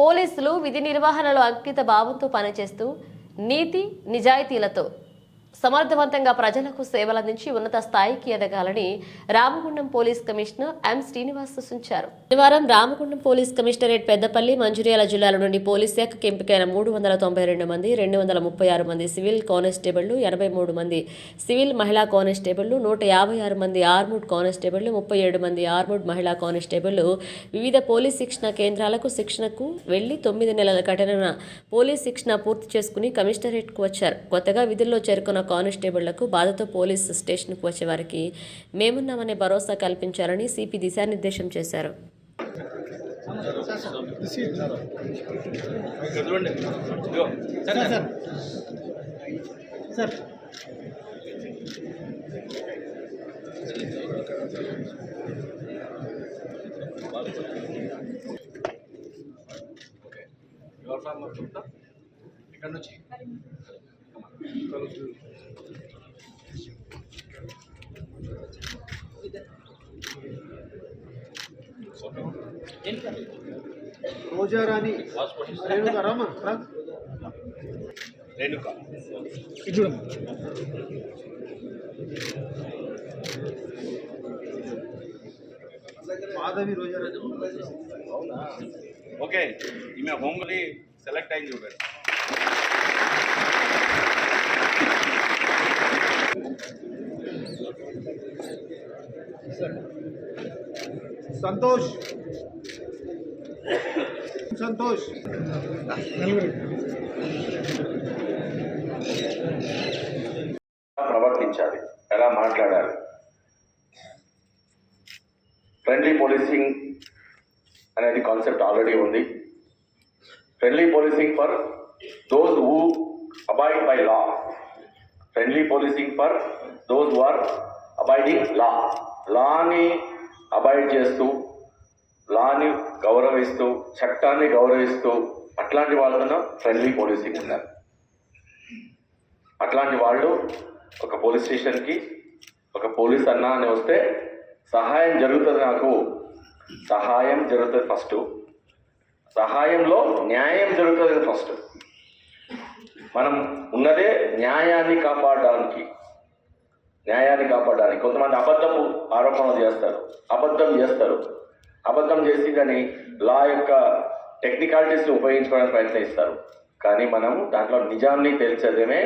పోలీసులు విధి నిర్వహణలో అంకిత భావంతో పనిచేస్తూ నీతి నిజాయితీలతో సమర్థవంతంగా ప్రజలకు సేవలందించి ఉన్నత స్థాయికి ఎదగాలని Ramagundam police commissioner M Srinivas సూచించారు. శనివారం రామగుండం పోలీస్ కమిషనరేట్ పెద్దపల్లి మంజురియాల జిల్లాల నుండి పోలీస్ శాఖకు ఎంపికైన మూడు వందల తొంభై రెండు మంది రెండు వందల ముప్పై ఆరు మంది సివిల్ కానిస్టేబుళ్ళు ఎనభై మూడు మంది సివిల్ మహిళా కానిస్టేబుళ్ళు నూట యాభై ఆరు మంది ఆర్మూడ్ కానిస్టేబుళ్ళు ముప్పై ఏడు మంది ఆర్మూడ్ మహిళా కానిస్టేబుళ్ళు. వివిధ పోలీస్ శిక్షణ కేంద్రాలకు శిక్షణకు వెళ్ళి తొమ్మిది నెలల కఠిన పోలీస్ శిక్షణ పూర్తి చేసుకుని కమిషనరేట్కు వచ్చారు. కొత్తగా విధుల్లో చేరుకున్న కానిస్టేబుళ్ళకు బాధతో పోలీస్ స్టేషన్కు వచ్చేవారికి మేమున్నామనే భరోసా కల్పించాలని సిపి దిశానిర్దేశం చేశారు. ఇక్కడ నుంచి? రోజారాణి రేణుకా రామా. రేణుక. చూడమ్మా. మాధవి రోజారాణి. అవునా? ఓకే ఈమె హోమ్లీ సెలెక్ట్ అయింది చూడండి. సంతోష్. సంతోష్. ప్రవర్తించాలి. ఎలా మాట్లాడాలి? ఫ్రెండ్లీ పోలీసింగ్ అనేది కాన్సెప్ట్ ఆల్రెడీ ఉంది. Friendly policing for those who abide by law friendly policing for those who are abiding law లాని abide చేస్తూ లాని గౌరవిస్తూ చట్టాన్ని గౌరవిస్తూ అట్లాంటి వాళ్ళను ఫ్రెండ్లీ పోలీసింగ్ ఉన్నారు. అట్లాంటి వాళ్ళు ఒక పోలీస్ స్టేషన్కి ఒక పోలీస్ అన్న అని వస్తే సహాయం జరుగుతుంది నాకు. సహాయం జరుగుతుంది ఫస్ట్ సహాయంలో న్యాయం జరుగుతుంది ఫస్ట్ మనం ఉన్నదే న్యాయాన్ని కాపాడడానికి న్యాయాన్ని కాపాడడానికి కొంతమంది అబద్ధపు ఆరోపణలు చేస్తారు. అబద్ధం చేస్తారు. అబద్ధం చేసి దాన్ని లా యొక్క టెక్నికాలిటీస్ని ఉపయోగించుకోవడానికి ప్రయత్నిస్తారు. కానీ మనం దాంట్లో నిజాన్ని తెలిసేదేమే